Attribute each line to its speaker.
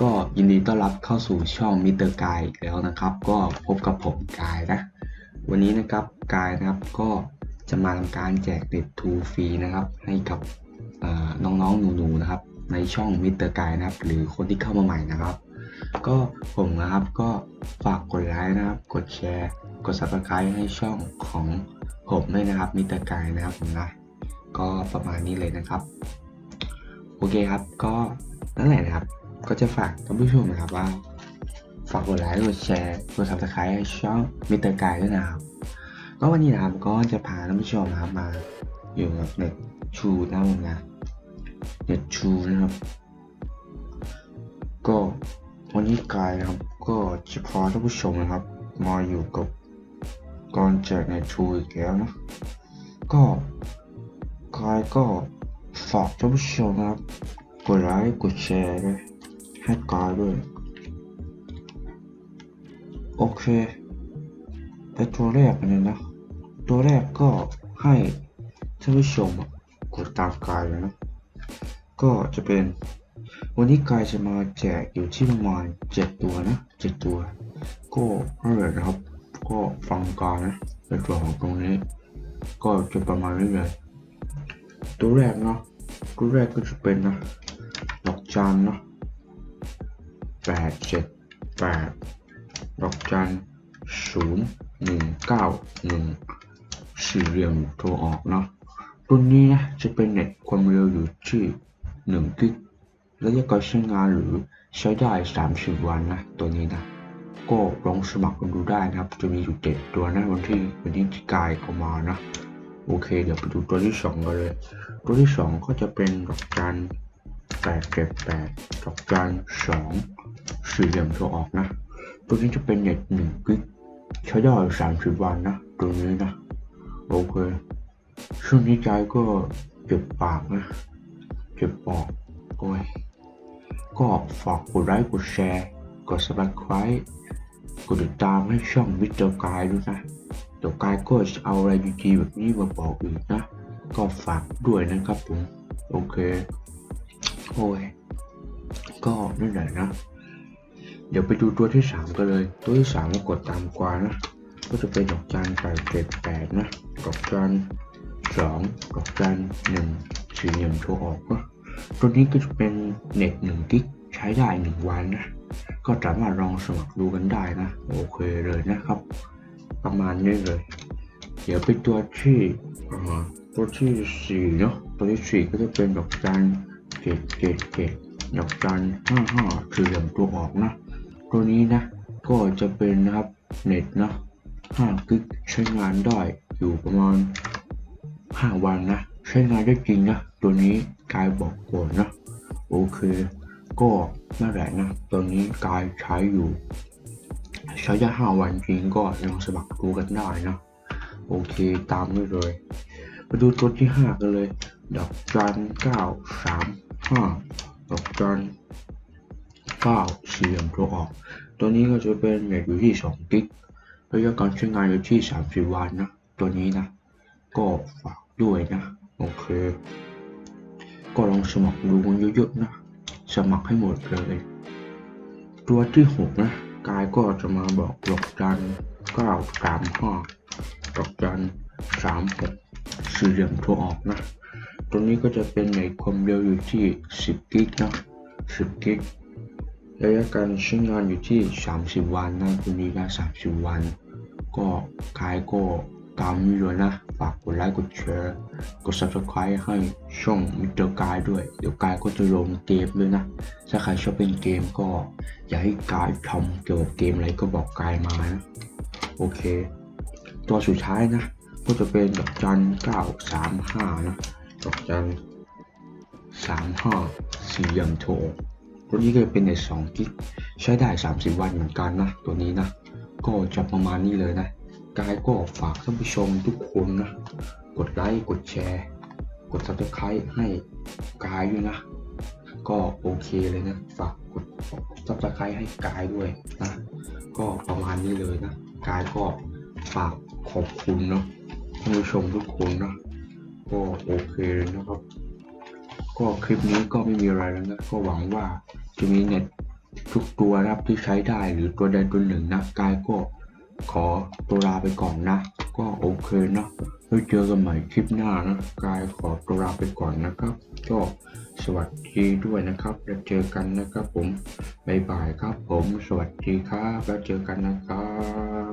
Speaker 1: ก็ยินดีต้อนรับเข้าสู่ช่องมิเตอร์กายอีกแล้วนะครับ ก็พบกับผมกายนะ วันนี้นะครับกายนะครับก็จะมาทำการแจกเน็ตทูฟรีนะครับ ให้กับน้องๆหนูๆนะครับ ในช่องมิเตอร์กายนะครับ หรือคนที่เข้ามาใหม่นะครับ ก็ผมนะครับก็ฝากกดไลค์นะครับ กดแชร์ กด subscribe ให้ช่องของผมด้วยนะครับมิเตอร์กายนะครับผมนะก็ประมาณนี้เลยนะครับ โอเคครับก็นั่นแหละนะครับ ก็จะฝากท่านผู้ชมนะครับว่า ฝากกดไลค์กดแชร์กด subscribe ให้ช่องมิเตอร์กายด้วยนะครับก็วันนี้นะครับก็จะพาท่านผู้ชมนะครับมาอยู่กับเน็ตชูนะผมนะเน็ตชูนะครับ ก็วันนี้กายนะครับ ก็จะพาท่านผู้ชมนะครับ มาอยู่กับการแจกเน็ตชูอีกแล้วนะก็กายก็ฝากท่านผู้ชมนะครับกดไลค์กดแชร์ด้วย ให้กายด้วย โอเค ไปตัวแรกเลยนะ ตัวแรกก็ให้ท่านผู้ชมกดตามกายเลยนะ ก็จะเป็น วันนี้กายจะมาแจกอยู่ที่ประมาณเจ็ดตัวนะเจ็ดตัว ก็นั่นแหละนะครับ ก็ฟังกายนะในส่วนของตรงนี้ ก็จะประมาณนี้เลยตัวแรกเนาะตัวแรกก็จะเป็นนะดอกจันเนาะ แปดเจ็ดแปดดอกจันศูนย์หนึ่งเก้าหนึ่งสี่เหลี่ยมโทรออกเนาะตัวนี้นะจะเป็นเน็ตความเร็วอยู่ที่หนึ่งกิกระยะการใช้งานหรือใช้ได้สามสิบวันนะตัวนี้นะก็ลองสมัครกันดูได้นะครับ จะมีอยู่เจ็ดตัวนะวันที่วันที่กายเข้ามานะโอเค เดี๋ยวไปดูตัวที่สองกันเลย ตัวที่สองก็จะเป็นดอกจันแปดเจ็ดแปดดอกจันสอง สี่เหลี่ยมตัวออกนะตัวนี้จะเป็นเน็ตหนึ่งกิกใช้ได้สามสิบวันนะตัวนี้นะโอเคช่วงนี้ใจก็เจ็บปากนะเจ็บปากโอ้ยก็ฝากกดไลค์กดแชร์กด subscribe กดติดตามให้ช่องวิจารกายด้วยนะเดี๋ยวกายก็จะเอาอะไรดีๆแบบนี้มาบอกอีกนะ ก็ฝากด้วยนะครับผม โอเค โอ้ย ก็นั่นแหละนะ เดี๋ยวไปดูตัวที่สามกันเลย ตัวที่สามก็กดตามกวานะ ก็จะเป็นดอกจันแปดเจ็ดแปดนะ ดอกจันสองดอกจันหนึ่งสี่เหลี่ยมโทรออกนะตัวนี้ก็จะเป็นเน็ตหนึ่งกิกใช้ได้หนึ่งวันนะ ก็สามารถลองสมัครดูกันได้นะ โอเคเลยนะครับ ประมาณนี้เลย เดี๋ยวไปตัวที่ตัวที่สี่เนาะ ตัวที่สี่ก็จะเป็นดอกจันเจ็ดเจ็ดเจ็ดดอกจันห้าห้าสี่เหลี่ยมตัวออกนะ ตัวนี้นะ ก็จะเป็นนะครับเน็ตนะห้ากิกใช้งานได้อยู่ประมาณห้าวันนะ ใช้งานได้จริงนะ ตัวนี้กายบอกก่อนนะ โอเค ก็นั่นแหละนะ ตัวนี้กายใช้อยู่ ใช้ได้ห้าวันจริงก็ลองสมัครดูกันได้นะ โอเคตามนี้เลยมาดูตัวที่ห้ากันเลย ดอกจันเก้าสามห้าดอกจัน เก้าสี่เหลี่ยมตัวออก ตัวนี้ก็จะเป็นเน็ตอยู่ที่สองกิกระยะการใช้งานอยู่ที่สามสิบวันนะ ตัวนี้นะ ก็ฝากด้วยนะ โอเค ก็ลองสมัครดูกันเยอะๆนะ สมัครให้หมดเลย ตัวที่หกนะ กายก็จะมาบอกดอกจันเก้าสามห้าดอกจันสามหกสี่เหลี่ยมโทรออกนะ ตัวนี้ก็จะเป็นในความเร็วอยู่ที่สิบกิกนะสิบกิก ระยะการใช้งานอยู่ที่สามสิบวันนะตัวนี้นะสามสิบวัน ก็กายก็ตามนี้เลยนะ ฝากกดไลค์กดแชร์กด subscribe ให้ช่องมิเตอร์กายด้วย เดี๋ยวกายก็จะลงเกมด้วยนะ ถ้าใครชอบเป็นเกมก็ อยากให้กายทำเกี่ยวกับเกมอะไรก็บอกกายมานะ โอเค ตัวสุดท้ายนะ ก็จะเป็นดอกจันเก้าสามห้านะ ดอกจันสามห้าสี่เหลี่ยมโท ตัวนี้ก็เป็นในสองกิกใช้ได้ 30 วันเหมือนกันนะ ตัวนี้นะ ก็จะประมาณนี้เลยนะ กายก็ฝากท่านผู้ชมทุกคนนะ กดไลค์ กดแชร์ กด subscribe ให้กายด้วยนะ ก็โอเคเลยนะ ฝากกด subscribe ให้กายด้วยนะ ก็ประมาณนี้เลยนะ กายก็ฝากขอบคุณเนาะท่านผู้ชมทุกคนนะ ก็โอเคเลยนะครับ ก็คลิปนี้ก็ไม่มีอะไรแล้วนะ ก็หวังว่า จะมีเน็ตทุกตัวนะครับที่ใช้ได้หรือตัวใดตัวหนึ่งนะกายก็ขอตัวลาไปก่อนนะ ก็โอเคเนาะแล้วเจอกันใหม่คลิปหน้านะกายขอตัวลาไปก่อนนะครับ ก็สวัสดีด้วยนะครับ แล้วเจอกันนะครับผมบ๊ายบายครับผม สวัสดีครับ แล้วเจอกันนะครับ